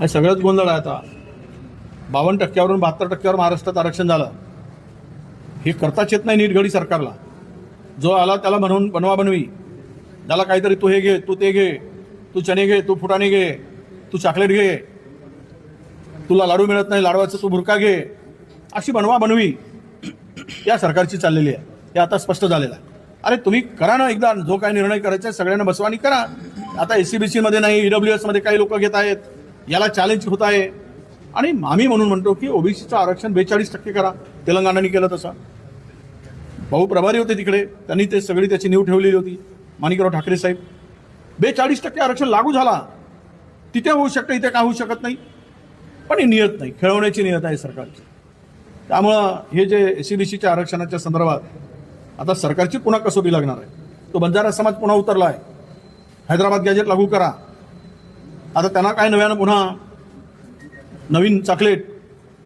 हा सगळंच गोंधळ आहे आता. बावन्न टक्क्यावरून बहात्तर टक्क्यावर महाराष्ट्रात आरक्षण झालं. हे करताच येत नाही नीट घडी सरकारला. जो आला त्याला म्हणून बनवा बनवी. त्याला काहीतरी तू हे घे तू ते घे तू चणे घे तू फुटाणे घे तू चॉकलेट घे. तुला लाडू मिळत नाही लाडवाचं तू बुरका घे. अशी बनवा बनवी. या सरकारची चाललेली आहे. हे आता स्पष्ट झालेलं आहे. अरे तुम्ही करा ना एकदा. जो काय निर्णय करायचा आहे सगळ्यांना बसवानी करा. आता एससीबीसी मध्ये नाही ईडब्ल्यू एसमध्ये काही लोक घेत आहेत. याला चॅलेंज होत आहे. आणि आम्ही म्हणून म्हणतो की ओबीसीचं आरक्षण बेचाळीस टक्के करा. तेलंगणाने केलं तसं. भाऊ प्रभारी होते तिकडे. त्यांनी ते सगळी त्याची नीव ठेवलेली होती. माणिकराव ठाकरे साहेब. बेचाळीस टक्के आरक्षण लागू झाला. तिथे होऊ शकतं इथे काय होऊ शकत नाही? पण ही नियत नाही. खेळवण्याची नियत आहे सरकारची. त्यामुळं हे जे एस सी बी सीच्या आरक्षणाच्या संदर्भात आता सरकारची पुन्हा कसोटी लागणार आहे. तो बंजारा समाज पुन्हा उतरला आहे हैदराबाद गॅजेट लागू करा. आता त्यांना काय नव्यानं पुन्हा नवीन चॉकलेट